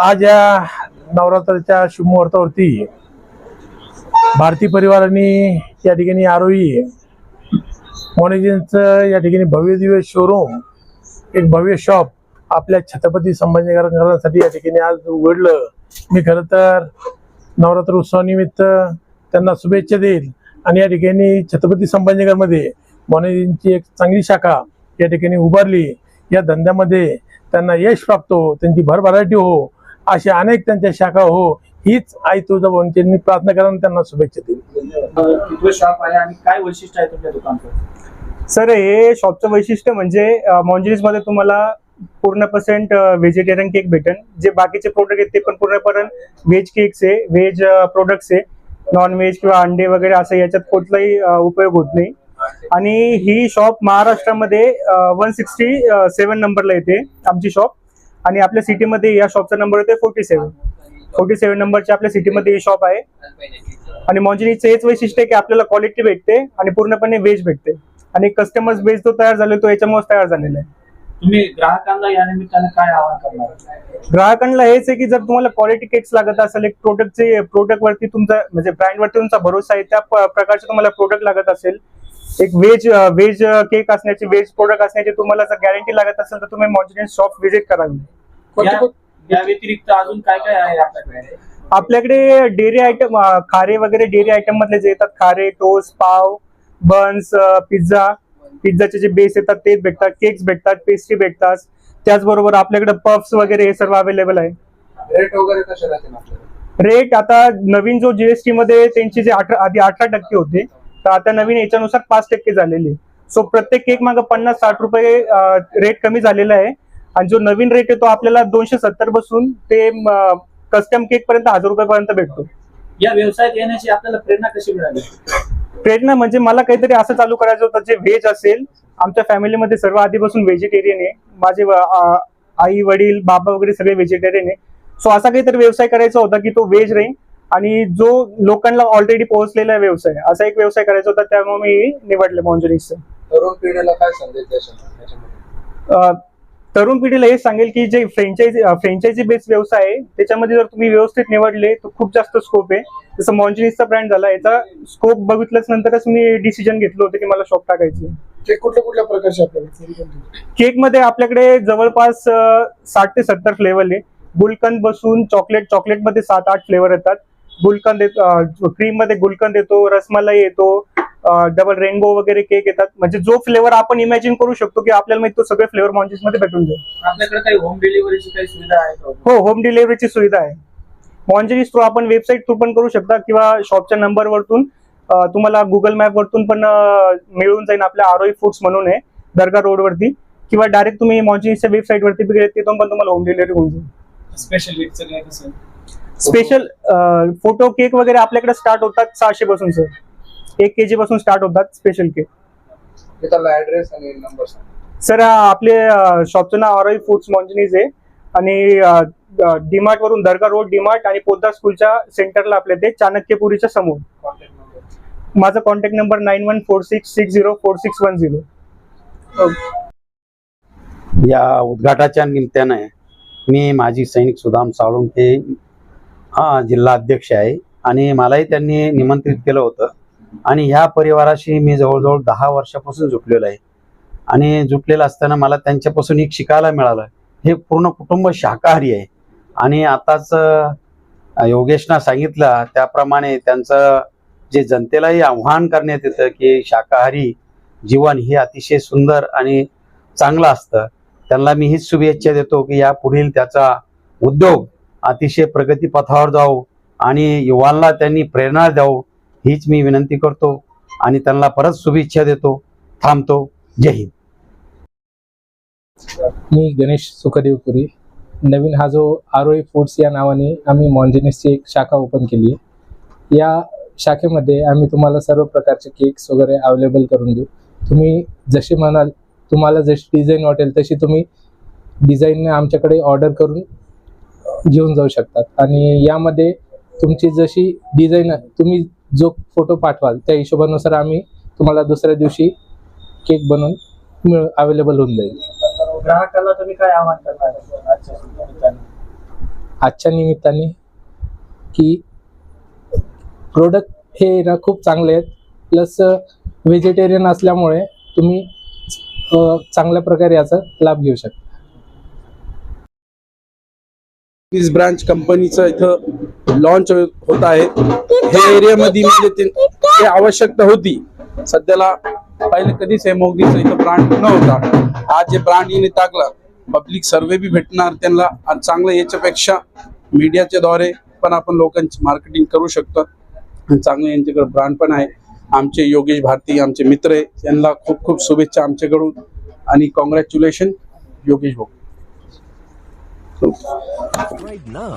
आज या नवरात्राच्या शुभमुहूर्तावरती भारती परिवाराने या ठिकाणी आरोही मोनेजींचं या ठिकाणी भव्य दिव्य शोरूम एक भव्य शॉप आपल्या छत्रपती संभाजीनगरांसाठी या ठिकाणी आज उघडलं. मी खरं तर नवरात्र उत्सवानिमित्त त्यांना शुभेच्छा देईल. आणि या ठिकाणी छत्रपती संभाजीनगरमध्ये मोनेजींची एक चांगली शाखा या ठिकाणी उभारली. या धंद्यामध्ये त्यांना यश प्राप्त हो त्यांची भरभराटी हो अशा अनेक त्यांच्या शाखा हो हीच आई तुळजाभवानीची प्रार्थना करा त्यांना शुभेच्छा देईल. कितवं शॉप आहे आणि काय वैशिष्ट्य आहे तुमच्या दुकानचं? सर हे शॉपचं वैशिष्ट्य म्हणजे मॉन्जरीजमध्ये तुम्हाला पूर्ण पर्सेंट व्हेजिटेरियन केक भेटेल जे बाकीचे प्रोडक्ट आहेत ते पण पूर्णपणे व्हेज केक्स आहे व्हेज प्रोडक्ट्स आहे. नॉन व्हेज किंवा अंडे वगैरे असं याच्यात कुठलाही उपयोग होत नाही. आणि ही शॉप महाराष्ट्रामध्ये वन सिक्स्टी सेवन नंबरला येते आमची शॉप आणि आपल्या सिटीमध्ये या शॉपचा नंबर येते फोर्टी सेवन फोर्टी सेवन नंबरच्या आपल्या सिटीमध्ये ही शॉप आहे. आणि मॉन्जरीचं हेच वैशिष्ट्य आहे की आपल्याला क्वालिटी भेटते आणि पूर्णपणे व्हेज भेटते. आणि कस्टमर्स बेस जो तयार झाला तो याच्यामुळेच तयार झालेला आहे. तुम्ही ग्राहकांना या निमित्ताने काय आवाहन करणार? ग्राहकांना हेच आहे की जर तुम्हाला क्वालिटी केक्स लागत असेल एक प्रोडक्टचे प्रोडक्ट वरती तुमचा म्हणजे ब्रँड वरती तुमचा भरोसा आहे त्या प्रकारचे तुम्हाला प्रोडक्ट लागत असेल एक व्हेज व्हेज केक असण्याची व्हेज प्रोडक्ट असण्याची तुम्हाला जर गॅरंटी लागत असेल तर तुम्ही मॉन्जिनियन शॉप व्हिजिट करावी. या व्यतिरिक्त अजून काय काय आहे आपल्याकडे? आपल्याकडे डेअरी आयटम खारे वगैरे डेअरी आयटम मधले जे येतात खारे टोस्ट पाव बन्स पिझ्झा. पिझ्झाचे जे बेस येतात ते भेटतात केक्स भेटतात पेस्ट्री भेटतात. त्याचबरोबर आपल्याकडे पफ्स वगैरे हे सर्व अवेलेबल आहे. रेट वगैरे कसे राहतील आपल्याला रेट आता नवीन जो जीएसटी मध्ये त्यांचे जे अठरा आधी अठरा टक्के होते तर आता नवीन याच्यानुसार पाच टक्के झालेले. सो प्रत्येक केक मागे पन्नास साठ रुपये रेट कमी झालेला आहे. आणि जो नवीन रेट आहे तो आपल्याला दोनशे सत्तरपासून ते कस्टम केक पर्यंत हजार रुपयापर्यंत भेटतो. या व्यवसायात येण्याची आपल्याला प्रेरणा कशी मिळाली? प्रेरणा म्हणजे मला काहीतरी असं चालू करायचं होतं जे व्हेज असेल आमच्या फॅमिलीमध्ये सर्व आधीपासून व्हेजिटेरियन आहे. माझे आई वडील बाबा वगैरे सगळे व्हेजिटेरियन आहे. सो असा काहीतरी व्यवसाय करायचा होता की तो व्हेज राहील आणि जो लोकांना ऑलरेडी पोहोचलेला व्यवसाय असा एक व्यवसाय करायचा होता त्यामुळे मी निवडले मॉन्जरीचं तरुण पिढीला काय संदेश तरुण पिढीला हे सांगेल की जे फ्रँचायझी फ्रँचायझी बेस्ड व्यवसाय आहे त्याच्यामध्ये जर तुम्ही व्यवस्थित निवडले तर खूप जास्त स्कोप आहे. जसं मॉन्जिनिसचा ब्रँड झाला याचा स्कोप बघितल्याच नंतरच मी डिसिजन घेतलं होतं की मला शॉप टाकायची ते कुठल्या कुठल्या प्रकारचे आपल्याकडे? केकमध्ये आपल्याकडे जवळपास साठ ते सत्तर फ्लेवर आहे. गुलकंद बसून चॉकलेट चॉकलेटमध्ये सात आठ फ्लेवर येतात. गुलकंद क्रीममध्ये गुलकंद येतो रसमलाई येतो डबल रेनबो वगैरे केक येतात. म्हणजे जो फ्लेवर आपण इमॅजिन करू शकतो की आपल्याला माहिती तो सगळे फ्लेवर मॉन्जिसमध्ये भेटून जाईल. आपल्याकडे काही होम डिलिव्हरीची काही सुविधा आहे हो होम डिलिव्हरीची सुविधा आहे. मॉन्जरीज थ्रू आपण वेबसाईट थ्रू पण करू शकता किंवा शॉपच्या नंबरवरतून अ, तुम्हाला गुगल मॅप वरतून पण मिळून जाईल आपल्या आरोई फूड्स म्हणून आहे दर्गा रोड वरती. किंवा डायरेक्ट तुम्ही मॉन्जरीजच्या वेबसाईट वरती तिथून पण तुम्हाला होम डिलिव्हरी होऊन जाईल. स्पेशल स्पेशल फोटो केक वगैरे आपल्याकडे स्टार्ट होतात सहाशे पासून सर एक के पासून स्टार्ट होतात स्पेशल केक त्याला ऍड्रेस आणि नंबर सांग. सर आपले शॉपचं नाव आरोई फूड्स मॉन्जनीज आहे. आणि डीमार्ट वरून दर्गा रोड डीमार्ट आणि पोद्दार स्कूलच्या सेंटरला आपल्या ते चाणक्यपुरीच्या समोर. कॉन्टॅक्ट नंबर माझा contact number nine one four six six zero four six one zero या उद्घाटाच्या निमित्तानं मी माजी सैनिक सुदाम साळुंके हा जिल्हा अध्यक्ष आहे. आणि मलाही त्यांनी निमंत्रित केलं होतं. आणि ह्या परिवाराशी मी जवळजवळ दहा वर्षापासून जुटलेलो आहे. आणि जुटलेलं असताना मला त्यांच्यापासून एक शिकायला मिळालं. हे पूर्ण कुटुंब शाकाहारी आहे. आणि आताच योगेशना सांगितलं त्याप्रमाणे त्यांचं जे जनतेलाही आव्हान करण्यात येतं की शाकाहारी जीवन हे अतिशय सुंदर आणि चांगलं असतं. त्यांना मी हीच शुभेच्छा देतो की या पुढील त्याचा उद्योग अतिशय प्रगतीपथावर जाऊ आणि युवांना त्यांनी प्रेरणा द्यावं. हीच मी विनंती करतो आणि त्यांना परत शुभेच्छा देतो. थांबतो. जय हिंद. मी गणेश सुखदेवपुरी. नवीन हा जो आरोई फूड्स या नावाने आम्ही मॉन्जिनिसची एक शाखा ओपन केली आहे. या शाखेमध्ये आम्ही तुम्हाला सर्व प्रकारचे केक्स वगैरे अवेलेबल करून देऊ. तुम्ही जसे म्हणाल तुम्हाला जशी डिझाईन वाटेल तशी तुम्ही डिझाईन आमच्याकडे ऑर्डर करून घेऊन जाऊ शकतात. आणि यामध्ये तुमची जशी डिझाईन तुम्ही जो फोटो पाठवाल त्या हिशोबानुसार आम्ही तुम्हाला दुसऱ्या दिवशी केक बनवून मिळ अवेलेबल होऊन जाईल. ग्राहकाला तुम्ही काय आव्हान करणार आजच्या निमित्ताने? आजच्या निमित्ताने की प्रोडक्ट हे ना खूप चांगले आहेत. प्लस व्हेजिटेरियन असल्यामुळे तुम्ही चांगल्या प्रकारे याचा लाभ घेऊ शकता. ब्रांच कंपनीचं इथं लॉन्च होत आहे. हे एरियामध्ये म्हणजे ते- आवश्यकता होती. सध्याला पहिले कधीच हे मोगदीचं इथं ब्रांड नव्हता. आज जे ब्रांड येणे टाकलं पब्लिक सर्वे बी भेटणार त्यांना. आणि चांगलं याच्यापेक्षा मीडियाच्या द्वारे पण आपण लोकांची मार्केटिंग करू शकतो. आणि चांगलं यांच्याकडे ब्रांड पण आहे. आमचे योगेश भारती आमचे मित्र आहे. त्यांना खूप खूप शुभेच्छा आमच्याकडून. आणि कॉंग्रॅच्युलेशन योगेश भाऊ. Right now